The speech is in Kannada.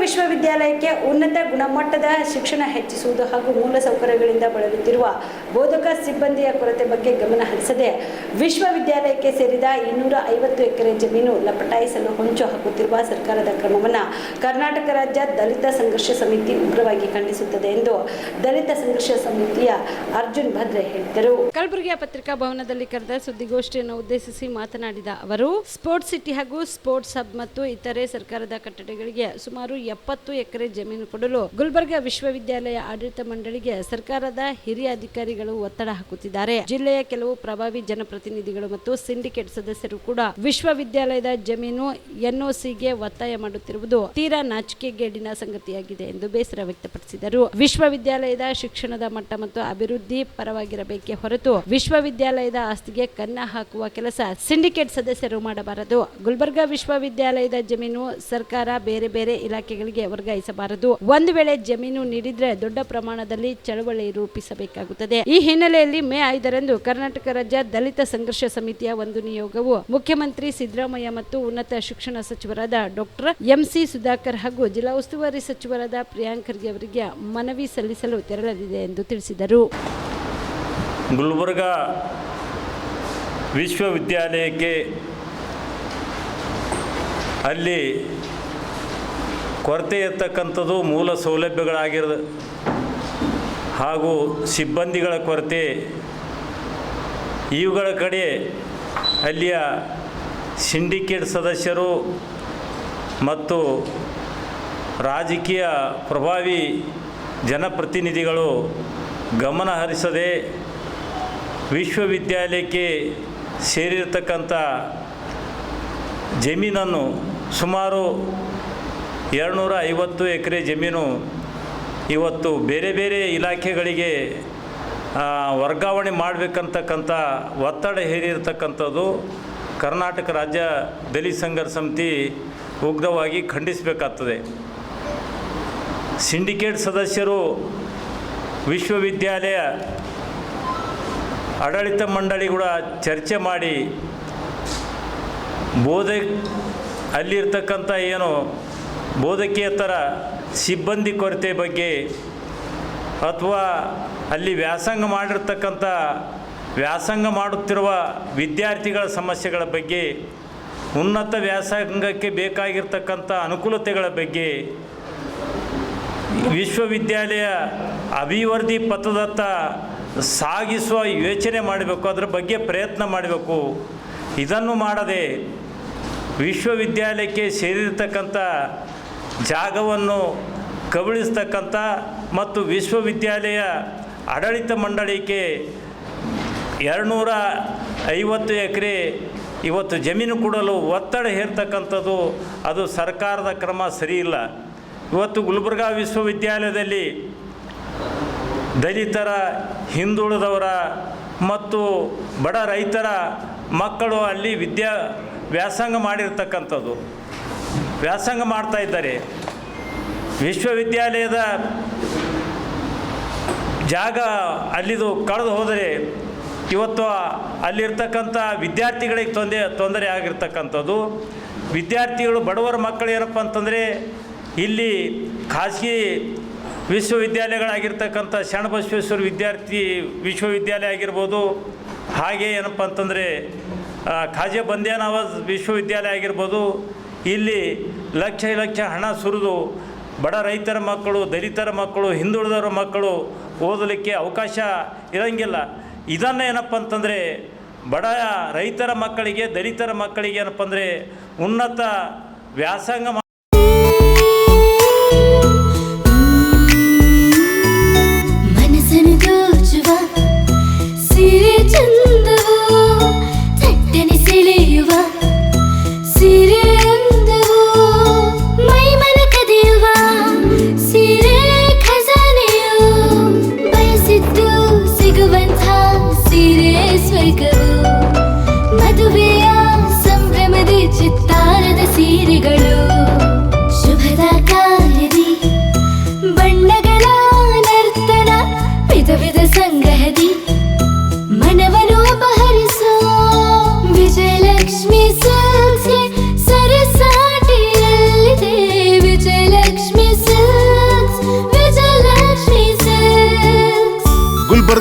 ವಿಶ್ವವಿದ್ಯಾಲಯಕ್ಕೆ ಉನ್ನತ ಗುಣಮಟ್ಟದ ಶಿಕ್ಷಣ ಹೆಚ್ಚಿಸುವುದು ಹಾಗೂ ಮೂಲಸೌಕರ್ಯಗಳಿಂದ ಬಳಲುತ್ತಿರುವ ಬೋಧಕ ಸಿಬ್ಬಂದಿಯ ಕೊರತೆ ಬಗ್ಗೆ ಗಮನ ಹರಿಸದೆ ವಿಶ್ವವಿದ್ಯಾಲಯಕ್ಕೆ ಸೇರಿದ ಇನ್ನೂರ ಐವತ್ತು ಎಕರೆ ಜಮೀನು ಲಪಟಾಯಿಸಲು ಹೊಂಚು ಹಾಕುತ್ತಿರುವ ಸರ್ಕಾರದ ಕ್ರಮವನ್ನು ಕರ್ನಾಟಕ ರಾಜ್ಯ ದಲಿತ ಸಂಘರ್ಷ ಸಮಿತಿ ಉಗ್ರವಾಗಿ ಖಂಡಿಸುತ್ತದೆ ಎಂದು ದಲಿತ ಸಂಘರ್ಷ ಸಮಿತಿಯ ಅರ್ಜುನ್ ಭದ್ರೆ ಹೇಳಿದರು. ಕಲಬುರಗಿಯ ಪತ್ರಿಕಾ ಭವನದಲ್ಲಿ ಕರೆದ ಸುದ್ದಿಗೋಷ್ಠಿಯನ್ನು ಉದ್ದೇಶಿಸಿ ಮಾತನಾಡಿದ ಅವರು, ಸ್ಪೋರ್ಟ್ಸ್ ಸಿಟಿ ಹಾಗೂ ಸ್ಪೋರ್ಟ್ಸ್ ಹಬ್ ಮತ್ತು ಇತರೆ ಸರ್ಕಾರದ ಕಟ್ಟಡಗಳಿಗೆ ಸುಮಾರು ಎಪ್ಪತ್ತು ಎಕರೆ ಜಮೀನು ಕೊಡಲು ಗುಲ್ಬರ್ಗಾ ವಿಶ್ವವಿದ್ಯಾಲಯ ಆಡಳಿತ ಮಂಡಳಿಗೆ ಸರ್ಕಾರದ ಹಿರಿಯ ಅಧಿಕಾರಿಗಳು ಒತ್ತಡ ಹಾಕುತ್ತಿದ್ದಾರೆ. ಜಿಲ್ಲೆಯ ಕೆಲವು ಪ್ರಭಾವಿ ಜನಪ್ರತಿನಿಧಿಗಳು ಮತ್ತು ಸಿಂಡಿಕೇಟ್ ಸದಸ್ಯರು ಕೂಡ ವಿಶ್ವವಿದ್ಯಾಲಯದ ಜಮೀನು ಎನ್ಒಸಿಗೆ ಒತ್ತಾಯ ಮಾಡುತ್ತಿರುವುದು ತೀರಾ ನಾಚಿಕೆಗೇಡಿನ ಸಂಗತಿಯಾಗಿದೆ ಎಂದು ಬೇಸರ ವ್ಯಕ್ತಪಡಿಸಿದರು. ವಿಶ್ವವಿದ್ಯಾಲಯದ ಶಿಕ್ಷಣದ ಮಟ್ಟ ಮತ್ತು ಅಭಿವೃದ್ಧಿ ಪರವಾಗಿರಬೇಕೇ ಹೊರತು ವಿಶ್ವವಿದ್ಯಾಲಯದ ಆಸ್ತಿಗೆ ಕನ್ನ ಹಾಕುವ ಕೆಲಸ ಸಿಂಡಿಕೇಟ್ ಸದಸ್ಯರು ಮಾಡಬಾರದು. ಗುಲ್ಬರ್ಗಾ ವಿಶ್ವವಿದ್ಯಾಲಯದ ಜಮೀನು ಸರ್ಕಾರ ಬೇರೆ ಬೇರೆ ಇಲಾಖೆಗಳಿಗೆ ವರ್ಗಾಯಿಸಬಾರದು. ಒಂದು ವೇಳೆ ಜಮೀನು ನೀಡಿದ್ರೆ ದೊಡ್ಡ ಪ್ರಮಾಣದಲ್ಲಿ ಚಳವಳಿ ರೂಪಿಸಬೇಕಾಗುತ್ತದೆ. ಈ ಹಿನ್ನೆಲೆಯಲ್ಲಿ ಮೇ ಐದರಂದು ಕರ್ನಾಟಕ ರಾಜ್ಯ ದಲಿತ ಸಂಘರ್ಷ ಸಮಿತಿಯ ಒಂದು ನಿಯೋಗವು ಮುಖ್ಯಮಂತ್ರಿ ಸಿದ್ದರಾಮಯ್ಯ ಮತ್ತು ಉನ್ನತ ಶಿಕ್ಷಣ ಸಚಿವರಾದ ಡಾಕ್ಟರ್ ಎಂಸಿ ಸುಧಾಕರ್ ಹಾಗೂ ಜಿಲ್ಲಾ ಉಸ್ತುವಾರಿ ಸಚಿವರಾದ ಪ್ರಿಯಾಂಕ್ ಖರ್ಗೆ ಅವರಿಗೆ ಮನವಿ ಸಲ್ಲಿಸಲು ತೆರಳಲಿದೆ ಎಂದು ತಿಳಿಸಿದರು. ಗುಲ್ಬರ್ಗ ವಿಶ್ವವಿದ್ಯಾಲಯಕ್ಕೆ ಅಲ್ಲಿ ಕೊರತೆ ಇರ್ತಕ್ಕಂಥದ್ದು ಮೂಲ ಸೌಲಭ್ಯಗಳಾಗಿರೋದು ಹಾಗೂ ಸಿಬ್ಬಂದಿಗಳ ಕೊರತೆ. ಇವುಗಳ ಕಡೆ ಅಲ್ಲಿಯ ಸಿಂಡಿಕೇಟ್ ಸದಸ್ಯರು ಮತ್ತು ರಾಜಕೀಯ ಪ್ರಭಾವಿ ಜನಪ್ರತಿನಿಧಿಗಳು ಗಮನ ಹರಿಸದೆ ವಿಶ್ವವಿದ್ಯಾಲಯಕ್ಕೆ ಸೇರಿರ್ತಕ್ಕಂಥ ಜಮೀನನ್ನು ಸುಮಾರು ಎರಡುನೂರ ಐವತ್ತು ಎಕರೆ ಜಮೀನು ಇವತ್ತು ಬೇರೆ ಬೇರೆ ಇಲಾಖೆಗಳಿಗೆ ವರ್ಗಾವಣೆ ಮಾಡಬೇಕಂತಕ್ಕಂಥ ಒತ್ತಡ ಹೇರಿರ್ತಕ್ಕಂಥದ್ದು ಕರ್ನಾಟಕ ರಾಜ್ಯ ದಲಿತ ಸಂಘರ್ಷ ಸಮಿತಿ ಉಗ್ರವಾಗಿ ಖಂಡಿಸಬೇಕಾಗ್ತದೆ. ಸಿಂಡಿಕೇಟ್ ಸದಸ್ಯರು ವಿಶ್ವವಿದ್ಯಾಲಯ ಆಡಳಿತ ಮಂಡಳಿ ಕೂಡ ಚರ್ಚೆ ಮಾಡಿ ಬೋಧ ಅಲ್ಲಿರ್ತಕ್ಕಂಥ ಏನು ಬೋಧಕೇತರ ಸಿಬ್ಬಂದಿ ಕೊರತೆ ಬಗ್ಗೆ ಅಥವಾ ಅಲ್ಲಿ ವ್ಯಾಸಂಗ ಮಾಡಿರ್ತಕ್ಕಂಥ ವ್ಯಾಸಂಗ ಮಾಡುತ್ತಿರುವ ವಿದ್ಯಾರ್ಥಿಗಳ ಸಮಸ್ಯೆಗಳ ಬಗ್ಗೆ, ಉನ್ನತ ವ್ಯಾಸಂಗಕ್ಕೆ ಬೇಕಾಗಿರ್ತಕ್ಕಂಥ ಅನುಕೂಲತೆಗಳ ಬಗ್ಗೆ ವಿಶ್ವವಿದ್ಯಾಲಯ ಅಭಿವೃದ್ಧಿ ಪಥದತ್ತ ಸಾಗಿಸುವ ಯೋಚನೆ ಮಾಡಬೇಕು, ಅದರ ಬಗ್ಗೆ ಪ್ರಯತ್ನ ಮಾಡಬೇಕು. ಇದನ್ನು ಮಾಡದೆ ವಿಶ್ವವಿದ್ಯಾಲಯಕ್ಕೆ ಸೇರಿರ್ತಕ್ಕಂಥ ಜಾಗವನ್ನು ಕಬಳಿಸ್ತಕ್ಕಂಥ ಮತ್ತು ವಿಶ್ವವಿದ್ಯಾಲಯ ಆಡಳಿತ ಮಂಡಳಿಗೆ ಎರಡುನೂರ ಐವತ್ತು ಎಕರೆ ಇವತ್ತು ಜಮೀನು ಕೊಡಲು ಒತ್ತಡ ಹೇರ್ತಕ್ಕಂಥದ್ದು, ಅದು ಸರ್ಕಾರದ ಕ್ರಮ ಸರಿಯಿಲ್ಲ. ಇವತ್ತು ಗುಲ್ಬರ್ಗಾ ವಿಶ್ವವಿದ್ಯಾಲಯದಲ್ಲಿ ದಲಿತರ, ಹಿಂದುಳಿದವರ ಮತ್ತು ಬಡ ರೈತರ ಮಕ್ಕಳು ಅಲ್ಲಿ ವಿದ್ಯಾ ವ್ಯಾಸಂಗ ಮಾಡಿರ್ತಕ್ಕಂಥದ್ದು. ವ್ಯಾಸಂಗ ಮಾಡ್ತಾ ಇದ್ದಾರೆ. ವಿಶ್ವವಿದ್ಯಾಲಯದ ಜಾಗ ಅಲ್ಲಿದು ಕಳೆದು ಹೋದರೆ ಇವತ್ತು ಅಲ್ಲಿರ್ತಕ್ಕಂಥ ವಿದ್ಯಾರ್ಥಿಗಳಿಗೆ ತೊಂದರೆ ತೊಂದರೆ ಆಗಿರ್ತಕ್ಕಂಥದ್ದು. ವಿದ್ಯಾರ್ಥಿಗಳು ಬಡವರ ಮಕ್ಕಳು ಏನಪ್ಪ ಅಂತಂದರೆ ಇಲ್ಲಿ ಖಾಸಗಿ ವಿಶ್ವವಿದ್ಯಾಲಯಗಳಾಗಿರ್ತಕ್ಕಂಥ ಶರಣಬಸವೇಶ್ವರ ವಿದ್ಯಾರ್ಥಿ ವಿಶ್ವವಿದ್ಯಾಲಯ ಆಗಿರ್ಬೋದು. ಹಾಗೆ ಏನಪ್ಪ ಅಂತಂದರೆ ಖಾಜೆ ಬಂದೇ ವಿಶ್ವವಿದ್ಯಾಲಯ ಆಗಿರ್ಬೋದು. ಇಲ್ಲಿ ಲಕ್ಷ ಲಕ್ಷ ಹಣ ಸುರಿದು ಬಡ ರೈತರ ಮಕ್ಕಳು, ದಲಿತರ ಮಕ್ಕಳು, ಹಿಂದುಳಿದವರ ಮಕ್ಕಳು ಓದಲಿಕ್ಕೆ ಅವಕಾಶ ಇರೋಂಗಿಲ್ಲ. ಇದನ್ನು ಏನಪ್ಪ ಅಂತಂದರೆ ಬಡ ರೈತರ ಮಕ್ಕಳಿಗೆ, ದಲಿತರ ಮಕ್ಕಳಿಗೆ ಏನಪ್ಪ ಅಂದರೆ ಉನ್ನತ ವ್ಯಾಸಂಗ